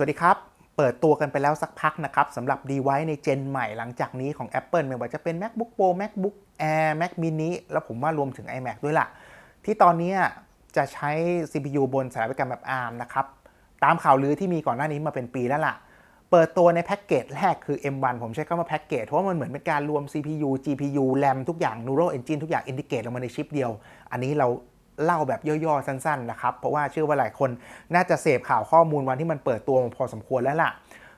วัสดีครับ เปิดตัวกันไปแล้วสักพักนะครับสำหรับ device ในเจนใหม่หลังจากนี้ของ Apple ไม่ว่าจะเป็น MacBook Pro MacBook Air Mac mini แล้วผมว่ารวมถึง iMac ด้วยล่ะ ที่ตอนนี้จะใช้ CPU บนสถายวิกรรมแบบ ARM นะครับ ตามข่าวลือที่มีก่อนหน้านี้มาเป็นปีแล้วล่ะ เปิดตัวในแพ็กเกจแรกคือ M1 ผมใช้คำว่าแพ็กเกจเพราะว่ามันเหมือนเป็นการรวม CPU GPU RAM ทุกอย่าง Neural Engine ทุกอย่าง Integrate ลงมาในชิปเดียว อันนี้เรา เล่าแบบย่อๆสั้นๆนะครับ เพราะว่าเชื่อว่าหลายคนน่าจะเสพข่าวข้อมูลวันที่มันเปิดตัวพอสมควรแล้วล่ะ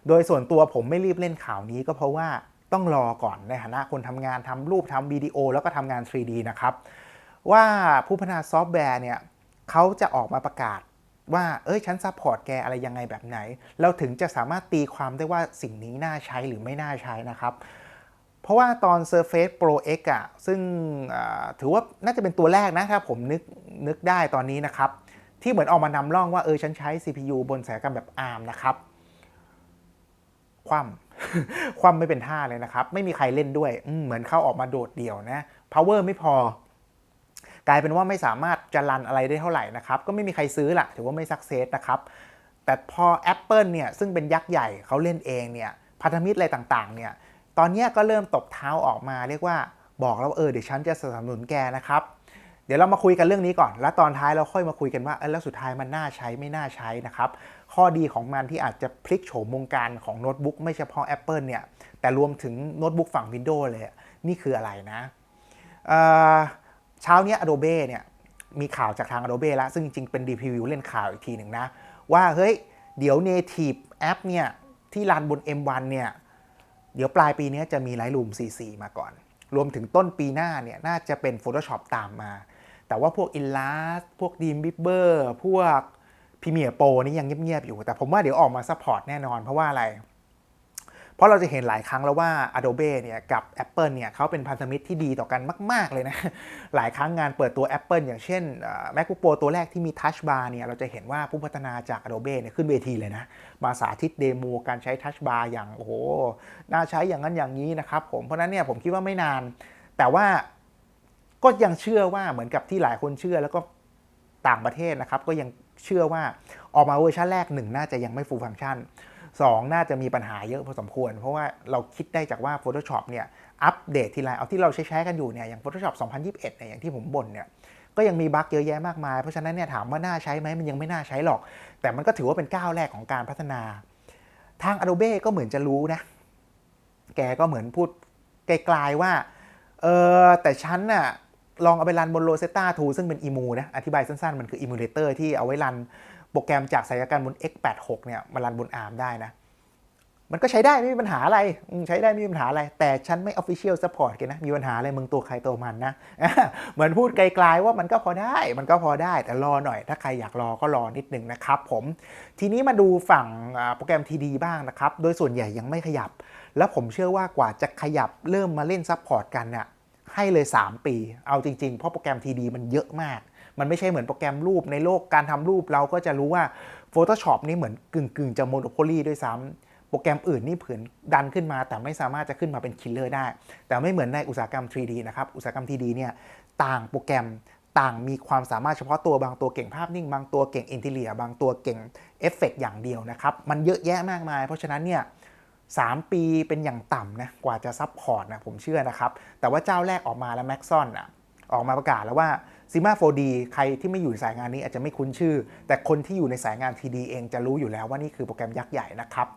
โดยส่วนตัวผมไม่รีบเล่นข่าวนี้ก็เพราะว่าต้องรอก่อนในฐานะคนทำงานทำรูปทำวิดีโอ แล้วก็ทำงาน 3D นะครับ ว่าผู้พัฒนาซอฟต์แวร์เนี่ยเขาจะออกมาประกาศว่า เอ้ย ฉันซัพพอร์ตแกอะไรยังไงแบบไหน เราถึงจะสามารถตีความได้ว่าสิ่งนี้น่าใช้หรือไม่น่าใช้นะครับ เพราะว่าตอน Surface Pro X อะซึ่งถือว่าน่าจะเป็นตัวแรกนะ ถ้าผมนึก นึกได้ตอนนี้นะครับ ที่เหมือนออกมานำร่องว่าเออฉันใช้ CPU บนสายการแบบ ARM นะครับ คว่ำคว่ำไม่เป็นท่าเลยนะครับ ไม่มีใครเล่นด้วย เหมือนเข้าออกมาโดดเดี่ยวนะ power ไม่พอ กลายเป็นว่าไม่สามารถจะรันอะไรได้เท่าไหร่นะครับ ก็ไม่มีใครซื้อละถือว่าไม่สักเซสนะครับ แต่พอ Apple เนี่ยซึ่งเป็นยักษ์ใหญ่เขาเล่นเองเนี่ยพันธมิตรอะไรต่างๆ เนี่ย ตอนนี้ก็เริ่มตบเท้าออกมาเรียกว่าบอกแล้วเออเดี๋ยวฉันจะสนับสนุนแกนะครับ เดี๋ยวเรามาคุยกันเรื่องนี้ก่อน แล้วตอนท้ายเราค่อยมาคุยกันว่าเออแล้วสุดท้ายมันน่าใช้ไม่น่าใช้นะครับ ข้อดีของมันที่อาจจะพลิกโฉมวงการของโน้ตบุ๊กไม่เฉพาะ Apple เนี่ย แต่รวมถึงโน้ตบุ๊กฝั่ง Windows เลย นี่คืออะไรนะเช้านี้ Adobe เนี่ยมีข่าวจากทาง Adobe แล้ว ซึ่งจริง ๆ เป็น d p v เล่นข่าวอีกทีหนึ่งนะ ว่าเฮ้ย เดี๋ยว Native App เนี่ยที่รันบน M1 เนี่ยเดี๋ยวปลายปีนี้จะมี Lightroom 4.4 มาก่อน รวมถึงต้นปีหน้าเนี่ยน่าจะเป็น Photoshop ตามมา แต่ว่าพวก Illustrator พวก Dreamweaver พวก Premiere Pro นี่ยังเงียบๆอยู่ แต่ผมว่าเดี๋ยวออกมาซัพพอร์ตแน่นอนเพราะว่าอะไร เพราะเราจะเห็นหลายครั้งแล้วว่า Adobe เนี่ยกับ Apple เนี่ยเขาเป็นพันธมิตรที่ดีต่อกันมาก ๆ เลยนะ หลายครั้งงานเปิดตัว Apple อย่างเช่น MacBook Pro ตัวแรกที่มี Touch Bar เนี่ยเราจะเห็นว่าผู้พัฒนาจาก Adobe เนี่ยขึ้นเวทีเลยนะ มาสาธิตเดโมการใช้ Touch Bar อย่างโอ้โหน่าใช้อย่างนั้นอย่างนี้นะครับผมเพราะนั้นเนี่ยผมคิดว่าไม่นาน แต่ว่า ก็ยังเชื่อว่าเหมือนกับที่หลายคนเชื่อแล้วก็ต่างประเทศนะครับ ก็ยังเชื่อว่าออกมาเวอร์ชันแรกหนึ่งน่าจะยังไม่ฟูลฟังก์ชัน 2 น่าจะมีปัญหาเยอะพอสมควร เพราะว่าเราคิดได้จากว่า Photoshop เนี่ยอัปเดตทีไรเอาที่เราใช้ใช้กันอยู่เนี่ยอย่าง Photoshop 2021เนี่ยอย่างที่ผมบ่นเนี่ยก็ยังมีบั๊กเยอะแยะมากมาย เพราะฉะนั้นเนี่ยถามว่าน่าใช้ไหมมันยังไม่น่าใช้หรอก แต่มันก็ถือว่าเป็นก้าวแรกของการพัฒนา ทาง Adobe ก็เหมือนจะรู้นะ แกก็เหมือนพูดไกลๆว่าเออแต่ฉันน่ะ ลองเอาไปรันบน Rosetta 2ซึ่งเป็นอีมูนะ อธิบายสั้นๆ มันคืออิมูเลเตอร์ที่เอาไว้รันโปรแกรมจากสายการบน x86 เนี่ยมารันบน ARM ได้นะ มันก็ใช้ได้ไม่มีปัญหาอะไร ใช้ได้ไม่มีปัญหาอะไร แต่ฉันไม่ Official Support กันนะ มีปัญหาอะไรมึงตัวใครตัวมันนะ เหมือนพูดไกลๆว่ามันก็พอได้ มันก็พอได้ แต่รอหน่อย ถ้าใครอยากรอก็รอนิดนึงนะครับผม ทีนี้มาดูฝั่งโปรแกรม TD บ้างนะครับ โดยส่วนใหญ่ยังไม่ขยับ แล้วผมเชื่อว่ากว่าจะขยับเริ่มมาเล่นซัพพอร์ตกันเนี่ย ให้เลย 3 ปี เอาจริง ๆ เพราะโปรแกรม TD มันเยอะมาก มันไม่ใช่เหมือนโปรแกรมรูปในโลกการทำรูปเราก็จะรู้ว่า Photoshop นี่เหมือนกึ่งๆ จะโมโนโพลีด้วยซ้ำโปรแกรมอื่นนี่เผื่อดันขึ้นมา แต่ไม่สามารถจะขึ้นมาเป็นคิลเลอร์ได้ แต่ไม่เหมือนในอุตสาหกรรม 3D นะครับ อุตสาหกรรม 3D เนี่ยต่างโปรแกรมต่างมีความสามารถเฉพาะตัวบางตัวเก่งภาพนิ่ง บางตัวเก่งอินเทเลียบางตัวเก่งเอฟเฟกอย่างเดียวนะครับ มันเยอะแยะมากมาย เพราะฉะนั้นเนี่ย 3 ปีเป็นอย่างต่ำนะกว่าจะซับพอร์ตนะผมเชื่อนะครับ แต่ว่าเจ้าแรกออกมาแล้ว Maxon อะออกมาประกาศแล้วว่า Sigma 4D ใครที่ไม่อยู่ในสายงานนี้อาจจะไม่คุ้นชื่อ แต่คนที่อยู่ในสายงาน TD เองจะรู้อยู่แล้วว่านี่คือโปรแกรมยักษ์ใหญ่นะครับ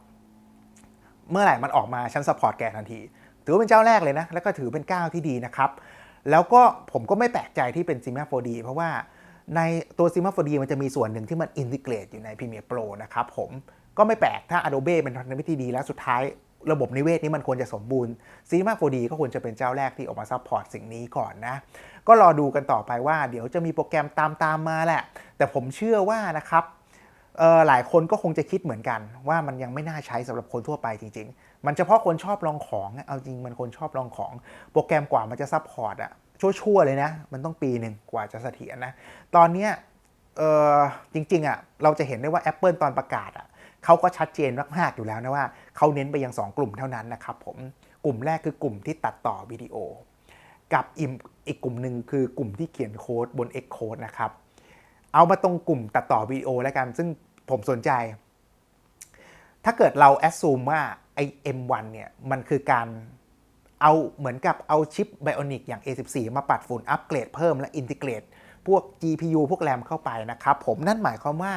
เมื่อไหร่มันออกมาฉันสปอร์ตแกทันที ถือว่าเป็นเจ้าแรกเลยนะ แล้วก็ถือเป็นก้าวที่ดีนะครับ แล้วก็ผมก็ไม่แปลกใจที่เป็น Sigma 4D เพราะว่าในตัว Sigma 4D มันจะมีส่วนหนึ่งที่มันอินทิเกรตอยู่ใน Premiere Pro นะครับผม ก็ไม่แปลกถ้า Adobe เป็นพันธมิตรที่ดีแล้วสุดท้ายระบบนิเวศนี้มันควรจะสมบูรณ์ Cinema 4D ก็ควรจะเป็นเจ้าแรกที่ออกมาซัพพอร์ตสิ่งนี้ก่อนนะ ก็รอดูกันต่อไปว่าเดี๋ยวจะมีโปรแกรมตามตามมาแหละ แต่ผมเชื่อว่านะครับหลายคนก็คงจะคิดเหมือนกัน ว่ามันยังไม่น่าใช้สำหรับคนทั่วไปจริง ๆ มันเฉพาะคนชอบลองของเอาจริงมันคนชอบลองของ โปรแกรมกว่ามันจะซัพพอร์ตอะชั่วๆเลยนะ มันต้องปีหนึ่งกว่าจะเสถียรนะ ตอนนี้จริงๆอะเราจะเห็นได้ว่า Apple ตอนประกาศอะ เขาก็ชัดเจนมากๆอยู่แล้วนะว่าเขาเน้นไปยัง 2 กลุ่มเท่านั้นนะครับผมกลุ่มแรกคือกลุ่มที่ตัดต่อวิดีโอ กับอีกกลุ่มหนึ่งคือกลุ่มที่เขียนโค้ดบน Xcode นะครับเอามาตรงกลุ่มตัดต่อวิดีโอแล้วกันซึ่งผมสนใจ ถ้าเกิดเราแอดซูมว่าไอ M1 เนี่ยมันคือการเอาเหมือนกับเอาชิปไบโอนิกอย่าง A14 มาปัดฝุ่นอัปเกรดเพิ่มและอินทิเกรตพวก GPU พวกแรมเข้าไปนะครับผมนั่นหมายความว่า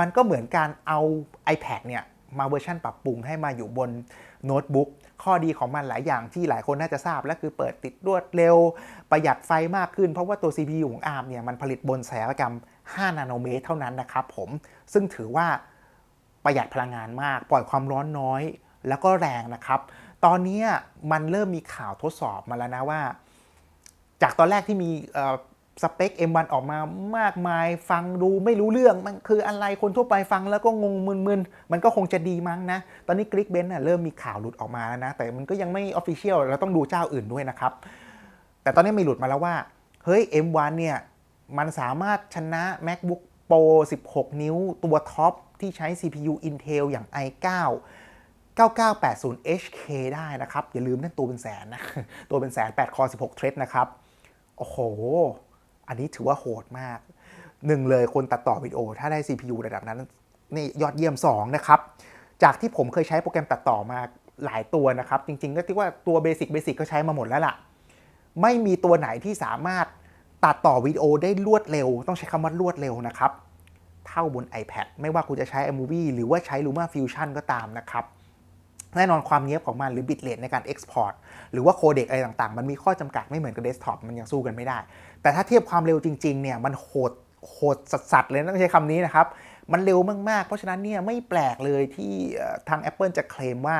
มันก็เหมือนการเอา iPad เนี่ยมาเวอร์ชันปรับปรุงให้มาอยู่บนโน้ตบุ๊กข้อดีของมันหลายอย่างที่หลายคนน่าจะทราบ และคือเปิดติดรวดเร็ว ประหยัดไฟมากขึ้นเพราะว่าตัว CPU ของ ARM เนี่ยมันผลิตบนสายกรรม 5 นาโนเมตรเท่านั้นนะครับผมซึ่งถือว่าประหยัดพลังงานมาก ปล่อยความร้อนน้อยแล้วก็แรงนะครับ ตอนนี้มันเริ่มมีข่าวทดสอบมาแล้วนะว่า จากตอนแรกที่มี สเปค M1 ออกมามากมายฟังดูไม่รู้เรื่องมันคืออะไรคนทั่วไปฟังแล้วก็งงมึนๆ มันก็คงจะดีมั้งนะ ตอนนี้กริกเบนเริ่มมีข่าวหลุดออกมาแล้วนะ แต่มันก็ยังไม่ออฟฟิเชียลเราต้องดูเจ้าอื่นด้วยนะครับ แต่ตอนนี้มีหลุดมาแล้วว่า เฮ้ย M1 เนี่ยมันสามารถชนะ MacBook Pro 16 นิ้วตัวท็อปที่ใช้ CPU Intel อย่าง i9 9980 HK ได้นะครับ อย่าลืมนั่นตัวเป็นแสนนะ ตัวเป็นแสน8คอ16 เทรดนะครับ โอ้โห อันนี้ถือว่าโหดมากหนึ่งเลยคนตัดต่อวิดีโอ ถ้าได้ CPU ระดับนั้นนี่ยอดเยี่ยม 2 นะครับ จากที่ผมเคยใช้โปรแกรมตัดต่อมาหลายตัวนะครับ จริงๆ ก็ที่ว่าตัวเบสิกเบสิกก็ใช้มาหมดแล้วล่ะ ไม่มีตัวไหนที่สามารถตัดต่อวิดีโอได้รวดเร็ว ต้องใช้คำว่ารวดเร็วนะครับ เท่าบน iPad ไม่ว่าคุณจะใช้ iMovie หรือว่าใช้ Luma Fusion ก็ตามนะครับ แน่นอนความเงียบของมันหรือบิตเรทในการ Export หรือว่าโคเด็กอะไรต่างๆ มันมีข้อจำกัดไม่เหมือนกับเดสก์ท็อปมันยังสู้กันไม่ได้ แต่ถ้าเทียบความเร็วจริงๆเนี่ยมันโหดโหดสัสๆเลยต้องใช้คำนี้นะครับ มันเร็วมากๆ เพราะฉะนั้นเนี่ยไม่แปลกเลยที่ทาง Apple จะเคลมว่า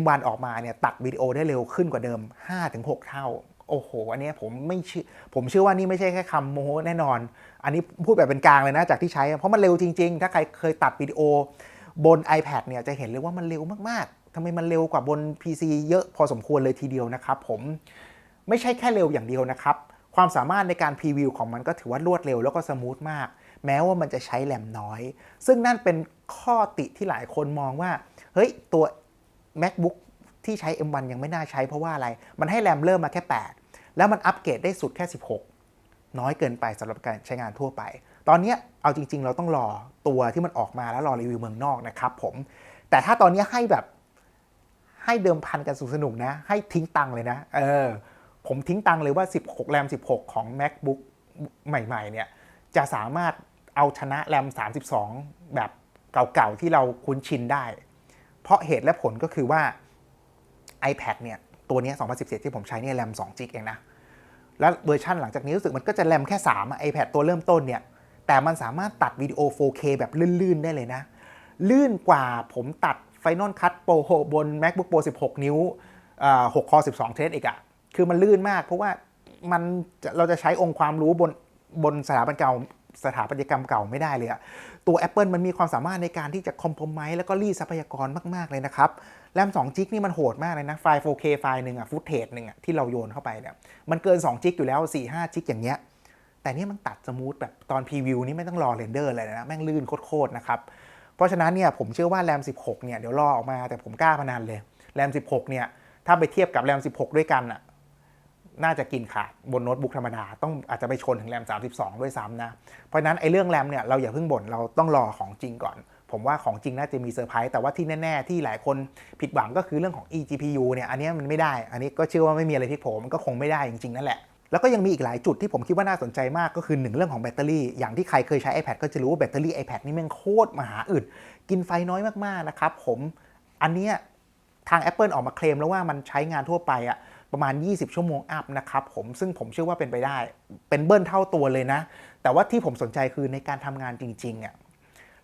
M1 ออกมาเนี่ยตัดวิดีโอได้เร็วขึ้นกว่าเดิม 5-6 เท่า โอ้โห อันนี้ผมไม่เชื่อผมเชื่อว่านี่ไม่ใช่แค่คำโม้แน่นอน อันนี้พูดแบบเป็นกลางเลยนะจากที่ใช้ เพราะมันเร็วจริง ๆ ถ้าใครเคยตัดวิดีโอบน iPad เนี่ยจะเห็นเลยว่ามันเร็วมากๆำไมมันเร็วกว่าบน PC เยอะพอสมควรเลยทีเดียวนะครับผมไม่ใช่แค่เร็วอย่างเดียวนะครับ ความสามารถในการพรีวิวของมันก็ถือว่ารวดเร็วแล้วก็สมูทมาก แม้ว่ามันจะใช้แรมน้อย ซึ่งนั่นเป็นข้อติที่หลายคนมองว่า เฮ้ย ตัว MacBook ที่ใช้ M1 ยังไม่น่าใช้เพราะว่าอะไร มันให้แรมเริ่มมาแค่ 8 แล้วมันอัปเกรดได้สุดแค่ 16 น้อยเกินไปสำหรับการใช้งานทั่วไป ตอนนี้เอาจริง ๆ เราต้องรอตัวที่มันออกมาแล้วรอรีวิวเมืองนอกนะครับผม แต่ถ้าตอนนี้ให้แบบ ให้เดิมพันกันสุสนุกนะ ให้ทิ้งตังค์เลยนะ เออ ผมทิ้งตังค์เลยว่า 16 แรม 16 ของ MacBook ใหม่ ๆ เนี่ย จะสามารถเอาชนะแรม 32 แบบเก่าๆ ที่เราคุ้นชินได้ เพราะเหตุและผลก็คือว่า iPad เนี่ย ตัวนี้ 2017 ที่ผมใช้เนี่ยแรม2 g เองนะ แล้วเวอร์ชันหลังจากนี้รู้สึกมันก็จะแรมแค่3 iPad ตัวเริ่มต้นเนี่ย แต่มันสามารถตัดวิดีโอ 4K แบบลื่นๆ ได้เลยนะ ลื่นกว่าผมตัด Final Cut Pro บน MacBook Pro 16 นิ้วอ่า6คอ12 เทรดอีกอะคือมันลื่นมาก เพราะว่ามันเราจะใช้องค์ความรู้บนบนสถาปัตยกรรมสถาปัตยกรรมเก่าไม่ได้เลยอะตัว Apple มันมีความสามารถในการที่จะคอมโพมไมแล้วก็รีทรัพยากรมาก ๆ เลยนะครับ แรม2จิกนี่มันโหดมากเลยนะ ไฟล์ 4K ไฟล์หนึ่งอะฟุตเทจหนึ่งอะที่เราโยนเข้าไปเนี่ย มันเกิน2จิกอยู่แล้ว 4-5จิกอย่างเงี้ย แต่นี่มันตัดสมูทแบบตอนพรีวิวนี่ไม่ต้องรอเรนเดอร์เลยนะ แม่งลื่นโคตรๆนะครับ เพราะฉะนั้นเนี่ยผมเชื่อว่าแรม 16 เนี่ยเดี๋ยวรอออกมาแต่ผมกล้าพนันเลยแรม 16 เนี่ยถ้าไปเทียบกับแรม 16 ด้วยกันอะน่าจะกินขาดบนโน้ตบุ๊กธรรมดา ต้องอาจจะไปชนถึงแรม 32 ด้วยซ้ำนะ เพราะนั้นไอ้เรื่องแรมเนี่ยเราอย่าเพิ่งบ่นเราต้องรอของจริงก่อน ผมว่าของจริงน่าจะมีเซอร์ไพรส์แต่ว่าที่แน่ ๆ ที่หลายคนผิดหวังก็คือเรื่องของ eGPU เนี่ยอันนี้มันไม่ได้ อันนี้ก็เชื่อว่าไม่มีอะไรพลิกโผมันก็คงไม่ได้จริงๆนั่นแหละ แล้วก็ยังมีอีกหลายจุดที่ผมคิดว่าน่าสนใจมากก็คือหนึ่งเรื่องของแบตเตอรี่ อย่างที่ใครเคยใช้ iPad ก็จะรู้ว่าแบตเตอรี่ iPad นี่แม่งโคตรมหาอึด กินไฟน้อยมากๆนะครับผมอันเนี้ยทาง Apple ออกมาเคลมแล้วว่ามันใช้งานทั่วไปอะประมาณ 20 ชั่วโมงอัพนะครับผมซึ่งผมเชื่อว่าเป็นไปได้ เป็นเบิ้ลเท่าตัวเลยนะ แต่ว่าที่ผมสนใจคือในการทำงานจริงๆอะ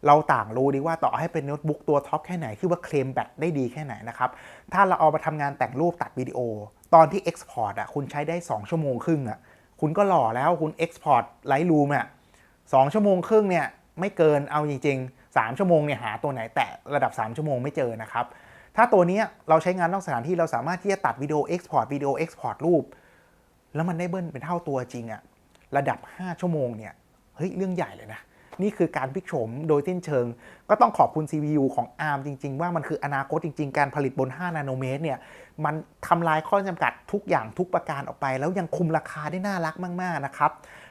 เราต่างรู้ดีว่าต่อให้เป็นโน้ตบุ๊กตัวท็อปแค่ไหนคือว่าเคลมแบตได้ดีแค่ไหนนะครับถ้าเราเอามาทำงานแต่งรูปตัดวิดีโอ ตอนที่ Export อะคุณใช้ได้ 2 ชั่วโมงครึ่งอะคุณก็หล่อแล้วคุณ Export Lightroom อะสองชั่วโมงครึ่งเนี่ยไม่เกินเอาจริงๆ 3 ชั่วโมงเนี่ยหาตัวไหนแตะระดับ 3 ชั่วโมงไม่เจอนะครับ ถ้าตัวนี้เราใช้งานนอกสถานที่เราสามารถที่จะตัดวิดีโอ Export วิดีโอ Export รูป แล้วมันได้เบิ้ลเป็นเท่าตัวจริงอะระดับ 5 ชั่วโมงเนี่ยเฮ้ยเรื่องใหญ่เลยนะ นี่คือการพลิกโฉมโดยสิ้นเชิง ก็ต้องขอบคุณ CPU ของ ARM จริง ๆ ว่ามันคืออนาคตจริง ๆ การผลิตบน 5 นาโนเมตรเนี่ย มันทำลายข้อจำกัดทุกอย่างทุกประการออกไป แล้วยังคุมราคาได้น่ารักมาก ๆ นะครับ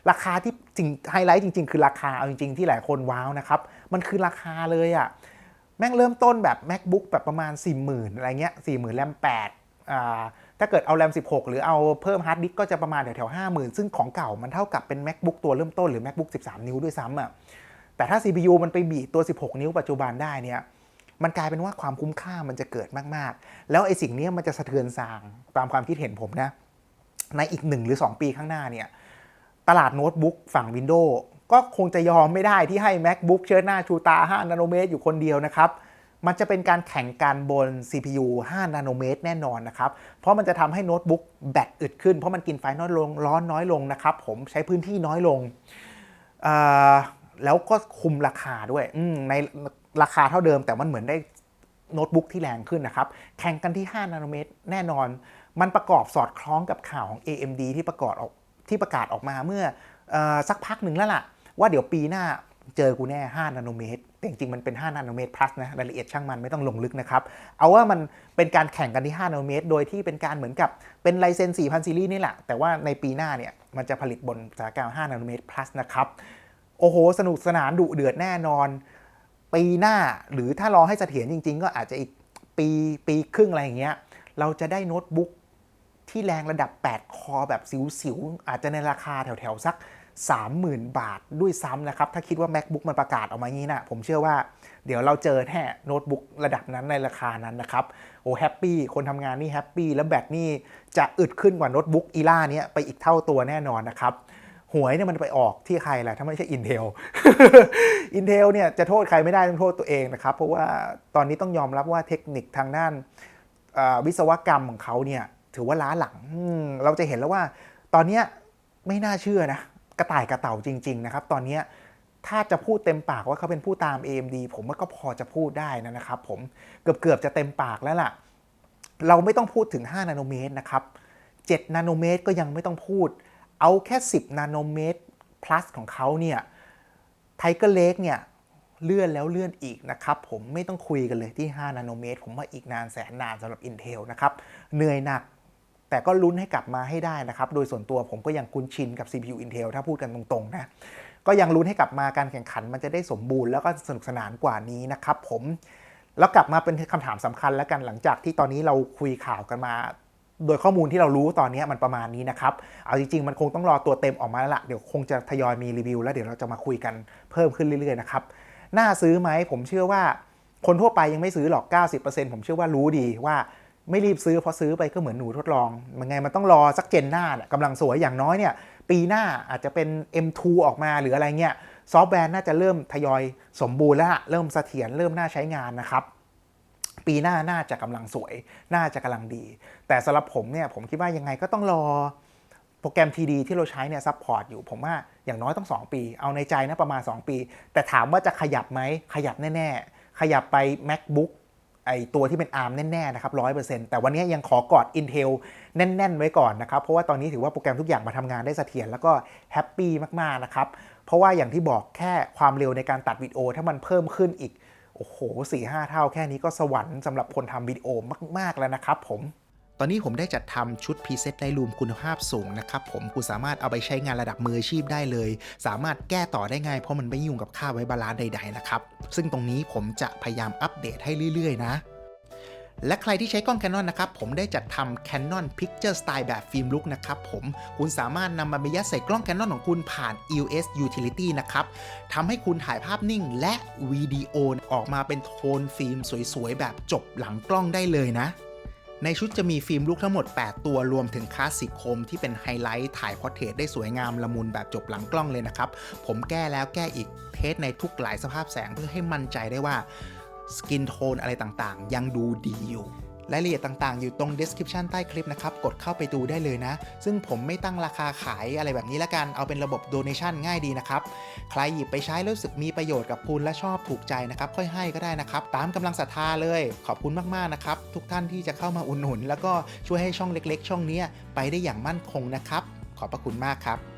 ราคาที่จริงไฮไลท์จริง ๆ คือราคาเอาจริง ๆ ที่หลายคนว้าวนะครับ มันคือราคาเลยอะแม่งเริ่มต้นแบบ macbook แบบประมาณ 40,000 อะไรเงี้ย40,000แรม8อ่า ถ้าเกิดเอาแรม 16 หรือเอาเพิ่มฮาร์ดดิสก์ก็จะประมาณแถวๆ50,000ซึ่งของเก่ามันเท่ากับเป็น macbook ตัวเริ่มต้นหรือ macbook 13 นิ้วด้วยซ้ำอะแต่ถ้า CPU มันไปบีบตัว 16 นิ้วปัจจุบันได้เนี่ยมันกลายเป็นว่าความคุ้มค่ามันจะเกิดมากๆ แล้วไอ้สิ่งนี้มันจะสะเทือนซางตามความคิดเห็นผมนะ ในอีก 1 หรือ 2 ปีข้างหน้าเนี่ยตลาดโน้ตบุ๊กฝั่ง Windows ก็คงจะยอมไม่ได้ที่ให้ MacBook เชิดหน้าชูตา 5 นาโนเมตรอยู่คนเดียวนะครับ มันจะเป็นการแข่งกันบน CPU 5 นาโนเมตรแน่นอนนะครับ เพราะมันจะทำให้โน้ตบุ๊กแบตอึดขึ้น เพราะมันกินไฟน้อยลง ร้อนน้อยลงนะครับ ผมใช้พื้นที่น้อยลง แล้วก็คุมราคาด้วย ในราคาเท่าเดิม แต่มันเหมือนได้โน้ตบุ๊กที่แรงขึ้นนะครับ แข่งกันที่ 5 นาโนเมตรแน่นอน มันประกอบสอดคล้องกับข่าวของ AMD ที่ประกาศออกที่ประกาศออกมาเมื่อออสักพักหนึ่งแล้วล่ะ ว่าเดี๋ยวปีหน้าเจอกูแน่ 5 นาโนเมตร แต่จริงๆ มันเป็น 5 นาโนเมตร plus นะ รายละเอียดช่างมันไม่ต้องลงลึกนะครับ เอาว่ามันเป็นการแข่งกันที่ 5 นาโนเมตร โดยที่เป็นการเหมือนกับเป็นไลเซนส์4,000 ซีรีส์นี่แหละ แต่ว่าในปีหน้าเนี่ยมันจะผลิตบนอุตสาหกรรม5นาโนเมตร plus นะครับ โอ้โห สนุกสนานดุเดือดแน่นอน ปีหน้าหรือถ้ารอให้เสถียรจริง ๆ ก็อาจจะอีกปีปีครึ่งอะไรอย่างเงี้ย เราจะได้โน้ตบุ๊กที่แรงระดับ 8 คอแบบสิวๆ อาจจะในราคาแถวๆ สัก 30,000 บาทด้วยซ้ำนะครับ ถ้าคิดว่า MacBook มันประกาศออกมางี้นะ ผมเชื่อว่าเดี๋ยวเราเจอแน่โน้ตบุ๊กระดับนั้นในราคานั้นนะครับ โอ้แฮปปี้คนทำงานนี่แฮปปี้แล้วแบตนี่จะอึดขึ้นกว่าโน้ตบุ๊กอีล่าเนี้ยไปอีกเท่าตัวแน่นอนนะครับหวยเนี่ยมันไปออกที่ใครล่ะ ถ้าไม่ใช่ Intel Intel เนี่ยจะโทษใครไม่ได้ต้องโทษตัวเองนะครับ เพราะว่าตอนนี้ต้องยอมรับว่าเทคนิคทางด้านวิศวกรรมของเขาเนี่ยถือว่าล้าหลัง เราจะเห็นแล้วว่าตอนนี้ไม่น่าเชื่อนะ กระต่ายกระเต่าจริง ๆ นะครับ ตอนนี้ถ้าจะพูดเต็มปากว่าเขาเป็นผู้ตาม AMD ผมว่าก็พอจะพูดได้นะครับ ผมเกือบๆจะเต็มปากแล้วล่ะ เราไม่ต้องพูดถึง 5 นาโนเมตรนะครับ7นาโนเมตรก็ยังไม่ต้องพูด เอาแค่ 10 นาโนเมตร plus ของเขาเนี่ยไทเกอร์เลกเนี่ยเลื่อนแล้วเลื่อนอีกนะครับ ผมไม่ต้องคุยกันเลยที่ 5 นาโนเมตร ผมว่าอีกนานแสนนานสำหรับ Intel นะครับ เหนื่อยหนัก แต่ก็ลุ้นให้กลับมาให้ได้นะครับ โดยส่วนตัวผมก็ยังคุ้นชินกับ CPU Intel ถ้าพูดกันตรงๆนะ ก็ยังลุ้นให้กลับมาการแข่งขันมันจะได้สมบูรณ์แล้วก็สนุกสนานกว่านี้นะครับผมแล้วกลับมาเป็นคำถามสำคัญแล้วกันหลังจากที่ตอนนี้เราคุยข่าวกันมา โดยข้อมูลที่เรารู้ตอนนี้มันประมาณนี้นะครับ เอาจริงๆ มันคงต้องรอตัวเต็มออกมาแล้วละเดี๋ยวคงจะทยอยมีรีวิว แล้วเดี๋ยวเราจะมาคุยกันเพิ่มขึ้นเรื่อยๆนะครับน่าซื้อไหมผมเชื่อว่าคนทั่วไปยังไม่ซื้อหรอก 90%ผมเชื่อว่ารู้ดีว่า ไม่รีบซื้อเพราะซื้อไปก็เหมือนหนูทดลอง มันไงมันต้องรอสักเจนหน้าน่ะกำลังสวยอย่างน้อยเนี่ย ปีหน้าอาจจะเป็น M2 ออกมาหรืออะไรเงี้ยซอฟต์แวร์น่าจะเริ่มทยอยสมบูรณ์แล้วฮะเริ่มเสถียรเริ่มน่าใช้งานนะครับปีหน้าน่าจะกำลังสวย น่าจะกำลังดี แต่สำหรับผมเนี่ยผมคิดว่ายังไงก็ต้องรอโปรแกรม TD ที่เราใช้เนี่ยซัพพอร์ตอยู่ ผมว่าอย่างน้อยต้อง 2 ปี เอาในใจนะประมาณ 2 ปี แต่ถามว่าจะขยับไหมขยับแน่ ๆ ขยับไป MacBook ไอตัวที่เป็น ARM แน่ๆนะครับ100%แต่วันนี้ยังขอกอด Intel แน่น ๆ ไว้ก่อนนะครับ เพราะว่าตอนนี้ถือว่าโปรแกรมทุกอย่างมาทำงานได้เสถียรแล้วก็แฮปปี้มากๆนะครับ เพราะว่าอย่างที่บอกแค่ความเร็วในการตัดวิดีโอถ้ามันเพิ่มขึ้นอีก โอ้โหสี่ห้าเท่าแค่นี้ก็สวรรค์สำหรับคนทำวิดีโอมาก ๆแล้วนะครับผม ตอนนี้ผมได้จัดทำชุดพรีเซตไลรูมคุณภาพสูงนะครับผมคุณสามารถเอาไปใช้งานระดับมืออาชีพได้เลย สามารถแก้ต่อได้ง่ายเพราะมันไม่ยุ่งกับค่าไว้บาลานซ์ใดๆนะครับ ซึ่งตรงนี้ผมจะพยายามอัปเดตให้เรื่อยๆ นะและใครที่ใช้กล้อง Canon นะครับ ผมได้จัดทำ Canon Picture Style แบบฟิล์มลุกนะครับผม คุณสามารถนำมันไปยัดใส่กล้อง Canon ของคุณผ่าน EOS Utility นะครับทำให้คุณถ่ายภาพนิ่งและวิดีโอออกมาเป็นโทนฟิล์มสวยๆ แบบจบหลังกล้องได้เลยนะ ในชุดจะมีฟิล์มลูกทั้งหมด 8 ตัวรวมถึงคลาสสิกโคมที่เป็นไฮไลท์ถ่ายพอร์เทรตได้สวยงามละมุนแบบจบหลังกล้องเลยนะครับ ผมแก้แล้วแก้อีกเทสในทุกหลายสภาพแสงเพื่อให้มั่นใจได้ว่าสกินโทนอะไรต่างๆ ยังดูดีอยู่ รายละเอียดต่างๆ อยู่ตรง description ใต้คลิปนะครับ กดเข้าไปดูได้เลยนะ ซึ่งผมไม่ตั้งราคาขายอะไรแบบนี้ละกัน เอาเป็นระบบ donation ง่ายดีนะครับ ใครหยิบไปใช้แล้วรู้สึกมีประโยชน์กับคุณและชอบถูกใจนะครับ ค่อยให้ก็ได้นะครับ ตามกำลังศรัทธาเลย ขอบคุณมากๆนะครับ ทุกท่านที่จะเข้ามาอุดหนุน แล้วก็ช่วยให้ช่องเล็ก ๆ ช่องนี้ไปได้อย่างมั่นคงนะครับ ขอบพระคุณมากครับ